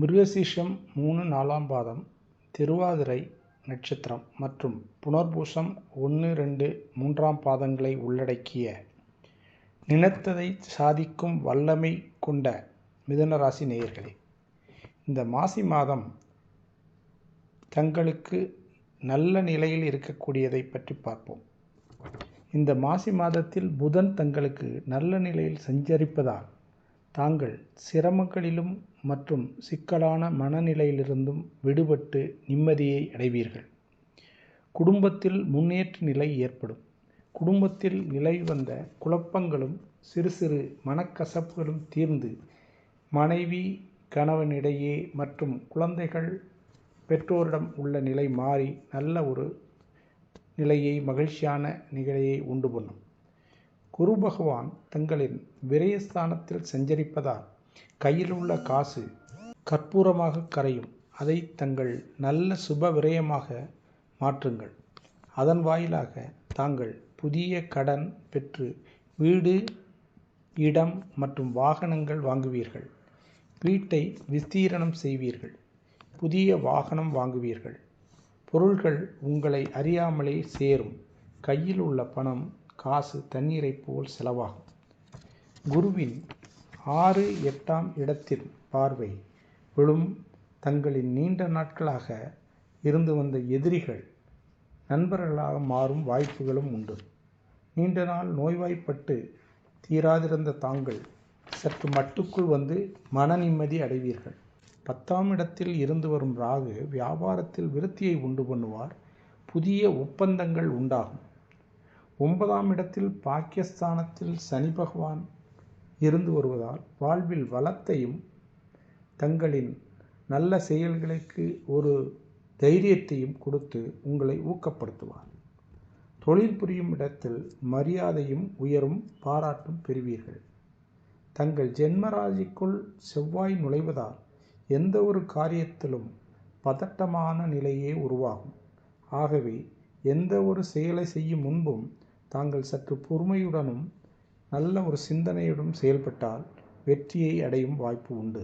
மிருகசீரிஷம் மூணு நாலாம் பாதம் திருவாதிரை நட்சத்திரம் மற்றும் புனர்பூசம் ஒன்று ரெண்டு மூன்றாம் பாதங்களை உள்ளடக்கிய நினைத்ததை சாதிக்கும் வல்லமை கொண்ட மிதனராசி நேயர்களே இந்த மாசி மாதம் தங்களுக்கு நல்ல நிலையில் இருக்கக்கூடியதை பற்றி பார்ப்போம். இந்த மாசி மாதத்தில் புதன் தங்களுக்கு நல்ல நிலையில் சஞ்சரிப்பதால் தாங்கள் சிரமங்களிலும் மற்றும் சிக்கலான மனநிலையிலிருந்தும் விடுபட்டு நிம்மதியை அடைவீர்கள். குடும்பத்தில் முன்னேற்ற நிலை ஏற்படும். குடும்பத்தில் நிலை வந்த குழப்பங்களும் சிறு சிறு மனக்கசப்புகளும் தீர்ந்து மனைவி கணவனிடையே மற்றும் குழந்தைகள் பெற்றோரிடம் உள்ள நிலை மாறி நல்ல ஒரு நிலையை மகிழ்ச்சியான நிலையை உண்டு பண்ணும். குரு பகவான் தங்களின் விரயஸ்தானத்தில் சஞ்சரிப்பதால் கையில் உள்ள காசு கற்பூரமாக கரையும். அதை தங்கள் நல்ல சுப விரயமாக மாற்றுங்கள். அதன் வாயிலாக தாங்கள் புதிய கடன் பெற்று வீடு இடம் மற்றும் வாகனங்கள் வாங்குவீர்கள். வீட்டை விஸ்தீரணம் செய்வீர்கள். புதிய வாகனம் வாங்குவீர்கள். பொருள்கள் உங்களை அறியாமலே சேரும். கையில் உள்ள பணம் காசு தண்ணீரை போல் செலவாகும். குருவின் ஆறு எட்டாம் இடத்தில் பார்வை விழும் தங்களின் நீண்ட நாட்களாக இருந்து வந்த எதிரிகள் நண்பர்களாக மாறும் வாய்ப்புகளும் உண்டு. நீண்ட நாள் நோய்வாய்ப்பட்டு தீராதிருந்த தாங்கள் சற்று மட்டுக்குள் வந்து மன நிம்மதி அடைவீர்கள். பத்தாம் இடத்தில் இருந்து வரும் ராகு வியாபாரத்தில் விருத்தியை உண்டு பண்ணுவார். புதிய ஒப்பந்தங்கள் உண்டாகும். ஒன்பதாம் இடத்தில் பாக்கியஸ்தானத்தில் சனி பகவான் இருந்து வருவதால் வாழ்வில் வளத்தையும் தங்களின் நல்ல செயல்களுக்கு ஒரு தைரியத்தையும் கொடுத்து உங்களை ஊக்கப்படுத்துவார். தொழில் புரியும் இடத்தில் மரியாதையும் உயரும் பாராட்டும் பெறுவீர்கள். தங்கள் ஜென்மராஜிக்குள் செவ்வாய் நுழைவதால் எந்த ஒரு காரியத்திலும் பதட்டமான நிலையே உருவாகும். ஆகவே எந்த ஒரு செயலை செய்யும் முன்பும் தாங்கள் சற்று பொறுமையுடனும் நல்ல ஒரு சிந்தனையுடன் செயல்பட்டால் வெற்றியை அடையும் வாய்ப்பு உண்டு.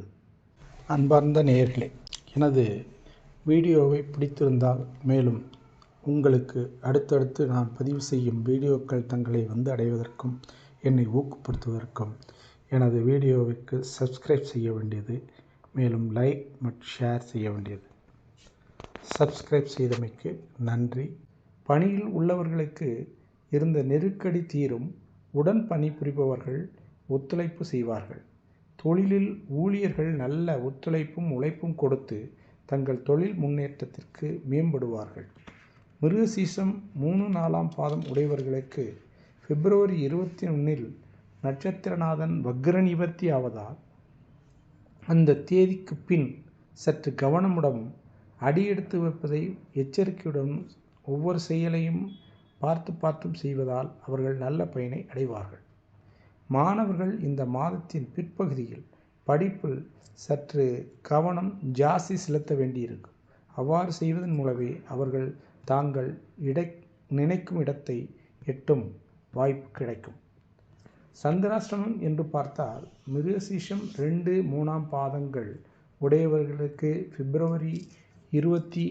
அன்பார்ந்த நேயர்களே எனது வீடியோவை பிடித்திருந்தால் மேலும் உங்களுக்கு அடுத்தடுத்து நான் பதிவு செய்யும் வீடியோக்கள் தங்களை வந்து அடைவதற்கும் என்னை ஊக்கப்படுத்துவதற்கும் எனது வீடியோவிற்கு சப்ஸ்கிரைப் செய்ய வேண்டியது மேலும் லைக் மற்றும் ஷேர் செய்ய வேண்டியது. சப்ஸ்கிரைப் செய்தமைக்கு நன்றி. பணியில் உள்ளவர்களுக்கு இருந்த நெருக்கடி தீரும் உடன் பணிபுரிபவர்கள் ஒத்துழைப்பு செய்வார்கள். தொழிலில் ஊழியர்கள் நல்ல ஒத்துழைப்பும் உழைப்பும் கொடுத்து தங்கள் தொழில் முன்னேற்றத்திற்கு மேம்படுவார்கள். மிருகசீசம் மூணு நாலாம் பாதம் உடையவர்களுக்கு பிப்ரவரி இருபத்தி ஒன்றில் நட்சத்திரநாதன் வக்ர நிவர்த்தி ஆவதால் அந்த தேதிக்கு பின் சற்று கவனமுடன் அடியெடுத்து வைப்பதை எச்சரிக்கையுடன் ஒவ்வொரு செயலையும் பார்த்து பார்த்தும் செய்வதால் அவர்கள் நல்ல பயனை அடைவார்கள். மாணவர்கள் இந்த மாதத்தின் பிற்பகுதியில் படிப்பில் சற்று கவனம் ஜாஸ்தி செலுத்த வேண்டியிருக்கும். அவ்வாறு செய்வதன் மூலமே அவர்கள் தாங்கள் இடை நினைக்கும் இடத்தை எட்டும் வாய்ப்பு கிடைக்கும். சந்திராஷ்டமம் என்று பார்த்தால் மிருகசீஷம் ரெண்டு மூணாம் பாதங்கள் உடையவர்களுக்கு பிப்ரவரி இருபத்தி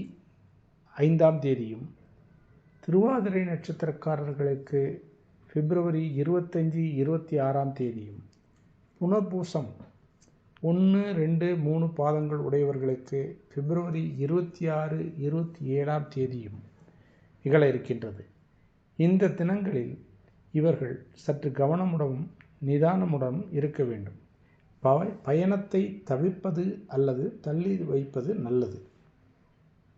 ஐந்தாம் தேதியும் திருவாதிரை நட்சத்திரக்காரர்களுக்கு பிப்ரவரி இருபத்தஞ்சி இருபத்தி ஆறாம் தேதியும் புனர்பூசம் ஒன்று ரெண்டு மூணு பாதங்கள் உடையவர்களுக்கு பிப்ரவரி இருபத்தி ஆறு இருபத்தி ஏழாம் தேதியும் நிகழ இருக்கின்றது. இந்த தினங்களில் இவர்கள் சற்று கவனமுடனும் நிதானமுடனும் இருக்க வேண்டும். ப பயணத்தை தவிர்ப்பது அல்லது தள்ளி வைப்பது நல்லது.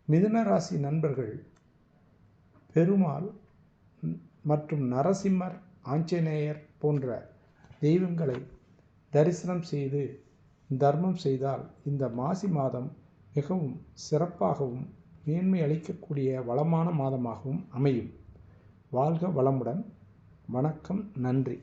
மிதுன ராசி நண்பர்கள் பெருமாள் மற்றும் நரசிம்மர் ஆஞ்சநேயர் போன்ற தெய்வங்களை தரிசனம் செய்து தர்மம் செய்தால் இந்த மாசி மாதம் மிகவும் சிறப்பாகவும் மேன்மை அளிக்கக்கூடிய வளமான மாதமாகவும் அமையும். வாழ்க வளமுடன். வணக்கம். நன்றி.